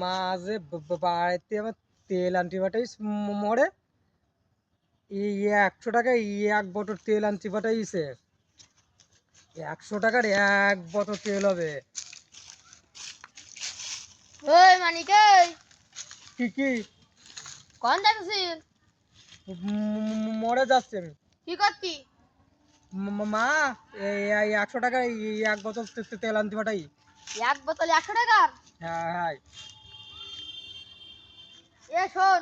মাঝে বাড়িতে আমার তেল আনতে পাঠাইস মরে একশো টাকা এক বটর তেল পাঠাইছে একশো টাকার এক বটর তেল হবে। ওই মানিক কি কি? কোন যাচ্ছিস মরে যাচ্ছে আমি। কি করতি? ম- একশো টাকা এই এক তে- তেল আনতে পাঠাই এক বোতল একশো টাকার? হ্যাঁ এ শোন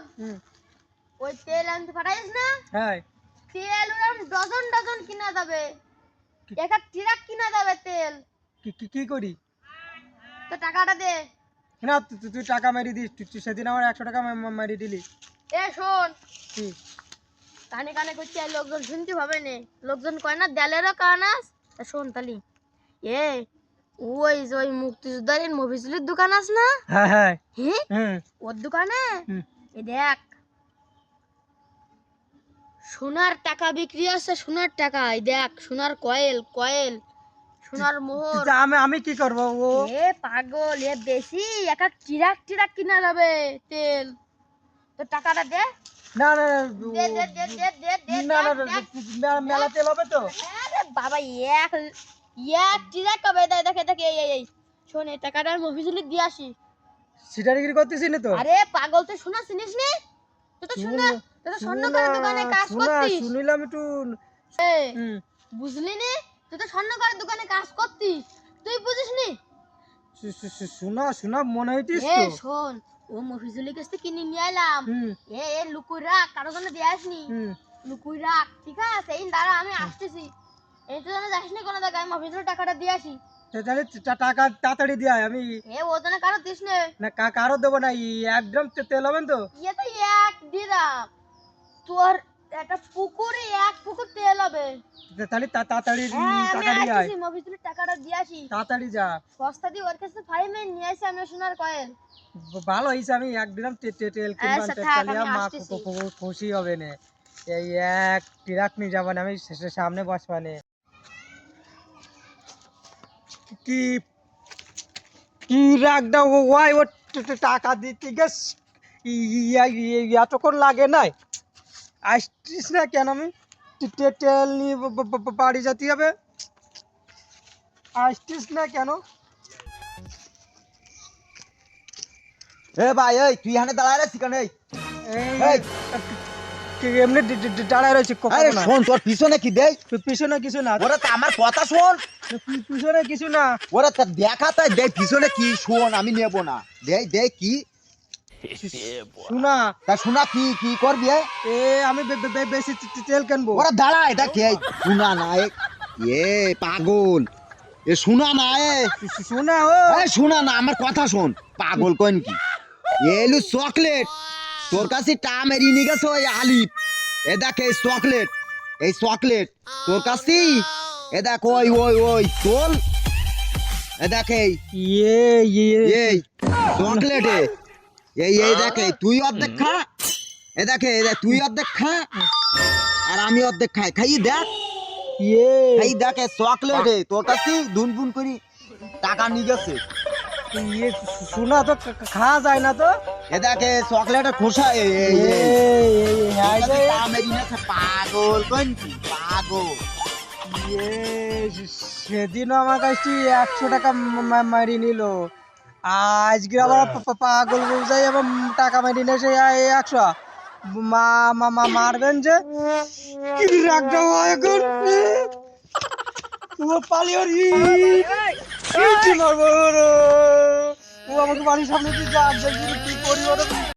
ওই তেল আনতে পাঠাইস না? হ্যাঁ তেল ওরকম ডজন ডজন কিনা যাবে। একটা ট্রাক কিনা যাবে তেল। কি কি কি করি? তো টাকাটা দে। না তুই- তুই- টাকা মেরে দিস। তুই- সেদিন আমার একশো টাকা মেরে দিলি। এ শোন। কি? কানে কানে করছি লোকজন শুনতে হবে না। লোকজন কয় না দেলেরও কানাস তা শোন তালি। এ ওই যে ওই মুক্তিযোদ্ধার মফিজুলির দোকান আছে না? হ্যাঁ হ্যাঁ। হ্যাঁ ওর দোকানে? এ দেখ। সোনার টাকা বিক্রি আছে সোনার টাকা। এই দেখ সোনার কয়েল কয়েল সোনার মোহর। আমি আমি কি করব ও? এ পাগল এ বেশি। এক এক চিরাক চিরাক কিনা যাবে তেল। তো টাকাটা দে। না না দে দে দে দে দে না না মেলা তেল হবে তো। আরে বাবা এক এক চিরাক কবে দেয় দেখে দেখে এই এই এই। শোন এই টাকাটা আমি মফিজুলি দিয়ে আসি। সিটারিগিরি করতেছি তো। আরে পাগল তুই শোনা চিনিস নি? তুই তো শোনা তুই তো স্বর্ণ দোকানে কাজ করতিস। শুনিলাম একটু। বুঝলি নি? তুই তো স্বর্ণ দোকানে কাজ করতিস। তুই বুঝিস নি? শু- শু- শু- শোনা শোনা মনে হইতিস তো। শোন ও মফিজুলি কাছ থেকে কিনে নিয়ে এলাম এ এ লুকুই রাখ কারও জন্য দিয়ে আসনি। লুকুই রাখ ঠিক আছে? এই দাঁড়া আমি আসতেছি। এই যেন যাস নি কোনো জায়গায়? আমি টাকাটা দিয়ে আসি। তাহলে টাকা তাড়াতাড়ি দিয়ে আয়, আমি এ ও জন্য কারও দিস নে না কারও দেবো না এক ড্রাম তেল হবেন তো? ইয়ে তো এক দিলাম তোর একটা পুকুরে এক পুকুর তেল হবে। তা তাহলে তাড়াতাড়ি টাকা দিয়ে আয়। আসতেছি মফিজুলি টাকাটা দিয়ে আসি। তাড়াতাড়ি যা। সস্তা দিয়ে ওর কাছে নিয়ে আসি আমি সোনার কয়েল। ভালো হয়েছে আমি এক তেল কিনবান আচ্ছা, মা খুশি হবে না। এই এক ট্রাক নিয়ে যাবান আমি সামনে বসবানে কি কি রাখদা ওয়াই ও ট- ট- টাকা দিতে গেস ই- ই- ই- এতক্ষণ লাগে নাই আসছিস না কেন আমি তে- তে- তেল নিয়ে ব- ব- ব- বাড়ি যেতে হবে আসছিস না কেন এ ভাই এই তুই এখানে দাঁড়ায় আছিস কেন এই এই এই। কি এমনি ডি- ডি- ডি- দাঁড়ায় রয়েছে কখনো আরে না। শোন তোর পিছনে কি দেই পি- পিছনে কিছু না ওরে তা আমার কথা শোন পি- পিছনে কিছু না। ওরে তা দেখা তাই দেই পিছনে কি? শোন আমি নেব না। দেই দেই কি? শোনা। তা শোনা কি কি করবি এ? এ আমি বেশি তেল কিনবো। ওরা দাঁড়ায় দেখ এই শোনা না এ এ পাগল। এ শোনা না এ। শোনা ও। এ শোনা না আমার কথা শোন। পাগল কোন কি? এলু চকলেট। তোর কাছে টা মেরি নিয়ে গেছে ওই আলিফ। এ দেখ এই চকলেট। এই চকলেট। তোর কাছে? এ দেখ ওই ওই ওই তোল। এ দেখ এই। এই চকলেটে এই এই দেখে তুই অর্ধেক খা। এ দেখে এই দেখ, তুই অর্ধেক খা। আর আমি অর্ধেক খাই। খাই দেখ। ইয়ে খাই দেখে চকলেটে তোর কাছে দুন বুন করি। টাকা নিয়ে গেছে। ইয়ে শোনা তো খাওয়া যায় না তো। এ দেখে চকলেটের খোসা এই এই, এই, এই। এই, এই, পাগল। কোন পাগল। সেদিনও আমার কাছে একশো টাকা মারি নিল। আজকে আবার পাগল বুঝাই আবার টাকা মারি নিয়ে সে একশো। মা মা মারবেন যে? কি রাখতে হয় এখন? ও পালিয়ে ওর কি মারবো ও আমাকে বাড়ির সামনে দিয়ে যা কি করি